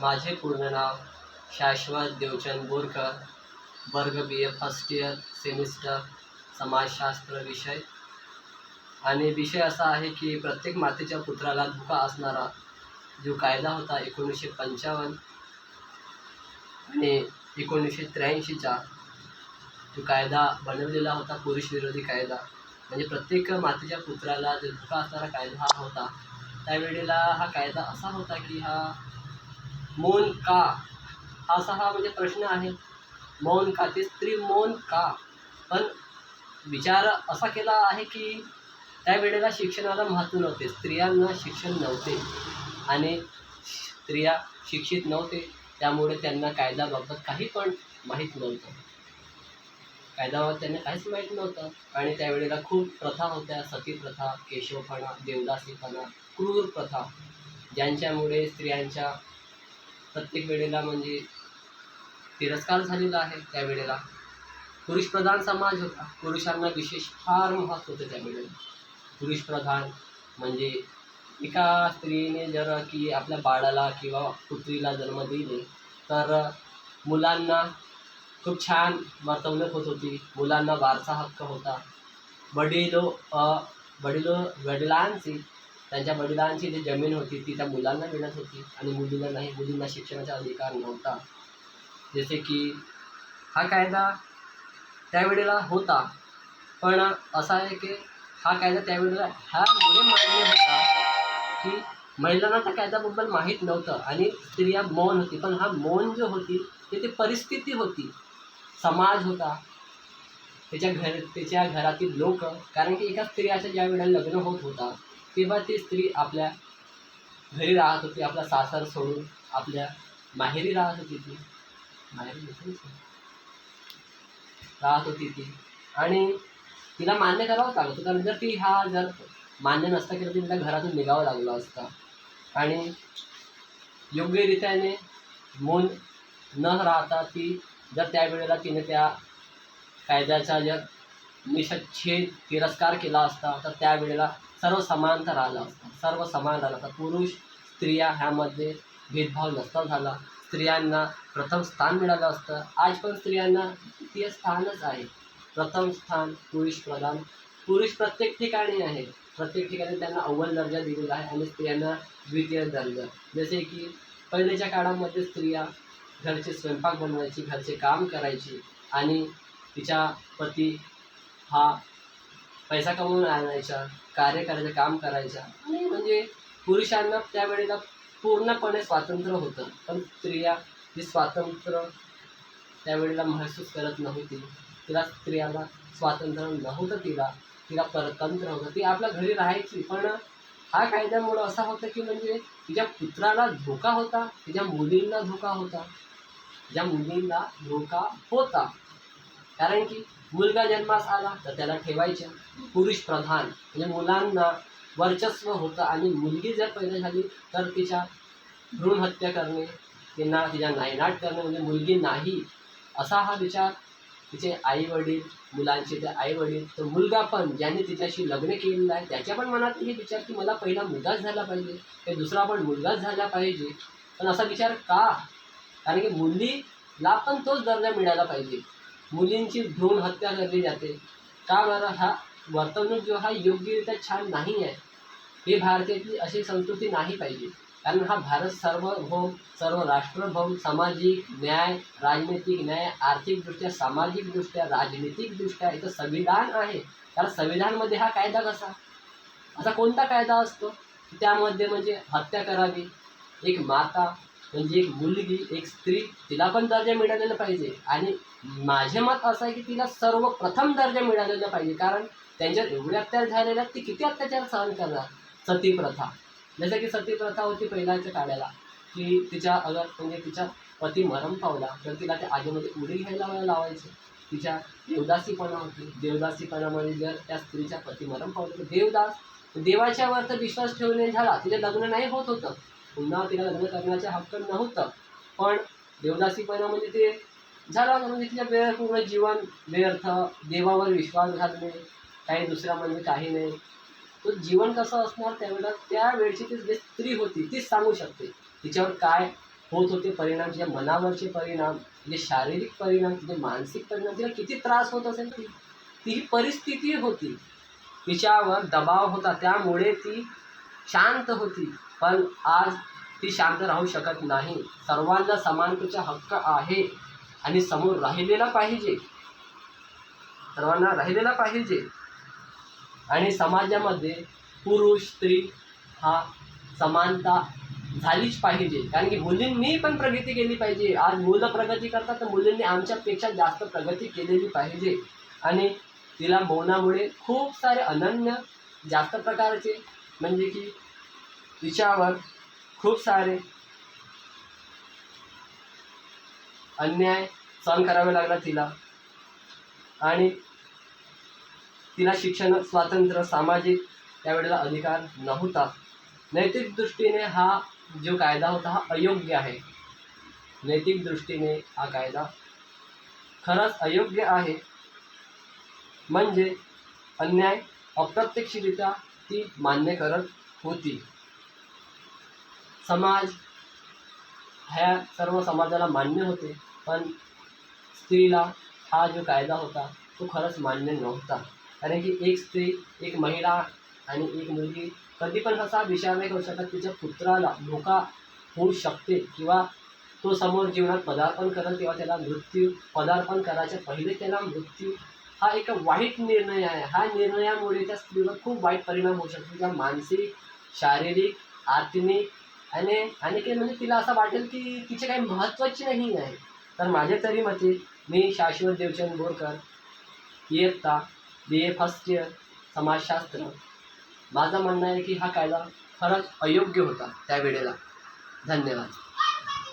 माझे पूर्ण नाव शाश्वत देवचंद बोरकर वर्ग B A first year semester समाजशास्त्र विषय. आणि विषय असा आहे की प्रत्येक मातेच्या पुत्राला धोका असणारा जो कायदा होता एकोणीसशे पंचावन्न आणि एकोणीसशे त्र्याऐंशीचा जो कायदा बनवलेला होता पुरुष विरोधी कायदा. म्हणजे प्रत्येक मातेच्या पुत्राला जो धोका असणारा कायदा हा होता. त्यावेळेला हा कायदा असा होता की हा मौन का? असा हा म्हणजे प्रश्न आहे. मौन का? ते स्त्री मौन का? पण विचार असा केला आहे की त्यावेळेला शिक्षणाला महत्त्व नव्हते. स्त्रियांना शिक्षण नव्हते. आणि स्त्रिया शिक्षित नव्हते. त्यामुळे त्यांना कायद्याबाबत काही पण माहीत नव्हतं. कायद्याबाबत त्यांना काहीच माहीत नव्हतं. आणि त्यावेळेला खूप प्रथा होत्या. सती प्रथा केशवपणा देवदासीपणा क्रूर प्रथा. ज्यांच्यामुळे स्त्रियांच्या प्रत्येक वेळेला म्हणजे तिरस्कार झालेला आहे त्यावेळेला पुरुषप्रधान समाज होता. पुरुषांना विशेष फार महत्त्व होतं त्यावेळेला पुरुषप्रधान म्हणजे एका स्त्रीने जर की आपल्या बाळाला किंवा पुत्रीला जन्म दिले तर मुलांना खूप छान वर्तवणूक होत होती. मुलांना वारसा हक्क होता. वडिलो वडील वडिलो वडिलांची त्यांच्या वडिलांची जी जमीन होती ती त्या मुलांना मिळत होती आणि मुलींना नाही मुलींना शिक्षणाचा अधिकार नव्हता. जसे की हा कायदा त्यावेळेला होता पण असा आहे की हा कायदा त्यावेळेला ह्यामुळे मान्य होता की महिलांना त्या कायद्याबद्दल माहीत नव्हतं आणि स्त्रिया मौन होती. पण हा मौन जो होती ते ती परिस्थिती होती. समाज होता. त्याच्या घर त्याच्या घरातील लोक कारण की एका स्त्रियाचं ज्या वेळेला लग्न होत होता तेव्हा ती स्त्री आपल्या घरी राहत होती आपला सासर सोडून आपल्या माहेरी राहत होती ती. माहेरी राहत होती ती. आणि तिला मान्य करावंच लागत होतं कारण जर ती हा जर मान्य नसता केलं तर तिला घरातून निघावं लागलं असतं. आणि योग्यरित्याने मौन न राहता ती जर त्यावेळेला तिने त्या कायद्याचा जर निषच्छेद तिरस्कार केला असता तर त्यावेळेला सर्व समानता राहिला असता. सर्व समान राहिला असता पुरुष स्त्रिया ह्यामध्ये भेदभाव नसता झाला. स्त्रियांना प्रथम स्थान मिळालं असतं. आज पण स्त्रियांना द्वितीय स्थानच आहे. प्रथम स्थान पुरुष प्रधान. पुरुष प्रत्येक ठिकाणी आहे. प्रत्येक ठिकाणी त्यांना अव्वल दर्जा दिलेला आहे आणि स्त्रियांना द्वितीय दर्जा. जसे की पहिलेच्या काळामध्ये स्त्रिया घरचे स्वयंपाक बनवायची घरचे काम करायची आणि तिच्या पती हा पैसा कमवून आणायचा कार्य करायचं काम करायचा. आणि म्हणजे पुरुषांना त्यावेळेला पूर्णपणे स्वातंत्र्य होतं. पण स्त्रिया हे स्वातंत्र्य त्यावेळेला महसूस करत नव्हती. तिला स्त्रियाला स्वातंत्र्य नव्हतं तिला. तिला परतंत्र होतं. ती आपल्या घरी राहायची. पण हा कायद्यामुळं असा होता की म्हणजे तिच्या पुत्राला धोका होता तिच्या मुलींना धोका होता. ज्या मुलींना धोका होता. कारण की मुलगा जन्मास आला तर त्याला ठेवायचे पुरुष प्रधान. म्हणजे मुलांना वर्चस्व होतं आणि मुलगी जर पैदा झाली तर तिच्या भ्रूण हत्या करणे तिना तिच्या नायनाट करणे म्हणजे मुलगी नाही असा हा विचार तिचे आई वडील मुलांचे ते आई वडील तर मुलगा पण ज्याने तिच्याशी लग्न केलेलं आहे त्याच्या पण मनात हे विचार की मला पहिला मुलगाच झाला पाहिजे ते दुसरा पण मुलगाच झाला पाहिजे. पण असा विचार का? कारण की मुलीला पण तोच दर्जा मिळायला पाहिजे. मुलींची भ्रूण हत्या करली जाते. का बरं? हा वर्तवणूक जो हा योग्यरित्या छान नाही आहे. हे भारताची अशी संस्कृती नाही पाहिजे. कारण हा भारत सर्वभौम सर्व राष्ट्रभौम सामाजिक न्याय राजनैतिक न्याय आर्थिकदृष्ट्या सामाजिकदृष्ट्या राजनैतिकदृष्ट्या इथं संविधान आहे. कारण संविधानमध्ये हा कायदा कसा? असा कोणता कायदा असतो? त्यामध्ये म्हणजे हत्या करावी. एक माता म्हणजे एक मुलगी एक स्त्री तिला पण दर्जा मिळालेला पाहिजे. आणि माझे मत असं आहे की तिला सर्वप्रथम दर्जा मिळालेला पाहिजे. कारण त्यांच्यावर एवढे अत्याचार झालेले आहेत ती किती अत्याचार सहन करणार? सती प्रथा जसं की सती प्रथा होती पहिल्याच्या काळाला की तिच्या अगर म्हणजे तिच्या पती मरण पावला तर तिला त्या आगीमध्ये उडी घ्यायला मला लावायचे. तिच्या देवदासीपणा होती. देवदासीपणामध्ये जर त्या स्त्रीच्या पती मरण पावलं तर देवदास देवाच्यावर तर विश्वास ठेवणे झाला. तिचं लग्न नाही होत होतं. पुन्हा तिला लग्न करण्याचा हक्क नव्हतं. पण देवदासीपणा म्हणजे ते झाला म्हणजे तिच्या वेळ पूर्ण जीवन व्यर्थ देवावर विश्वास घालणे काही दुसरा म्हणजे काही नाही. तो जीवन कसं असणार त्यावेळेला? त्या वेळची ती जी स्त्री होती तीच सांगू शकते. तिच्यावर काय होत होते परिणाम? तिच्या मनावरचे परिणाम तिचे शारीरिक परिणाम तिचे मानसिक परिणाम तिला किती त्रास होत असेल ती? ती ही परिस्थिती होती. तिच्यावर दबाव होता. त्यामुळे ती शांत होती. पण आज ती शांत राहू शकत नाही. सर्वांना समानतेचा हक्क आहे आणि समोर राहिलेला पाहिजे. सर्वांना राहिलेला पाहिजे. आणि समाजामध्ये पुरुष स्त्री हा समानता झालीच पाहिजे. कारण की मुलींनी पण प्रगती केली पाहिजे. आज मुलं प्रगती करतात तर मुलींनी आमच्यापेक्षा जास्त प्रगती केलेली पाहिजे. आणि तिला मौनामुळे खूप सारे अनन्य जास्त प्रकारचे म्हणजे की तिच्यावर खूप सारे अन्याय सहन करावे लागला तिला. आणि तिला शिक्षण स्वातंत्र्य सामाजिक त्यावेळेला अधिकार नव्हता. नैतिक दृष्टीने हा जो कायदा होता हा अयोग्य आहे. नैतिक दृष्टीने हा कायदा खरंच अयोग्य आहे. म्हणजे अन्याय अप्रत्यक्षरित्या ती मान्य करत होती. समाज ह्या सर्व समाजाला मान्य होते पण स्त्रीला हा जो कायदा होता तो खरंच मान्य नव्हता. कारण की एक स्त्री एक महिला आणि एक मुलगी कधी पण असा विचार नाही करू शकत तिच्या पुत्राला धोका होऊ शकते किंवा तो समोर जीवनात पदार्पण करेल तेव्हा त्याला मृत्यू पदार्पण करायच्या पहिले त्याला मृत्यू. हा एक वाईट निर्णय आहे. हा निर्णयामुळे त्या स्त्रीवर खूप वाईट परिणाम होऊ शकतो. तिच्या मानसिक शारीरिक आत्मिक आणि आणि काही म्हणजे तिला असं वाटेल की तिचे काही महत्त्वाचे नाही आहे. तर माझ्या तरी मते मी शाश्वत देवचंद बोरकर इयत्ता बी ए फर्स्ट इयर समाजशास्त्र. माझं म्हणणं आहे की हा कायदा खरंच अयोग्य होता त्या वेळेला. धन्यवाद.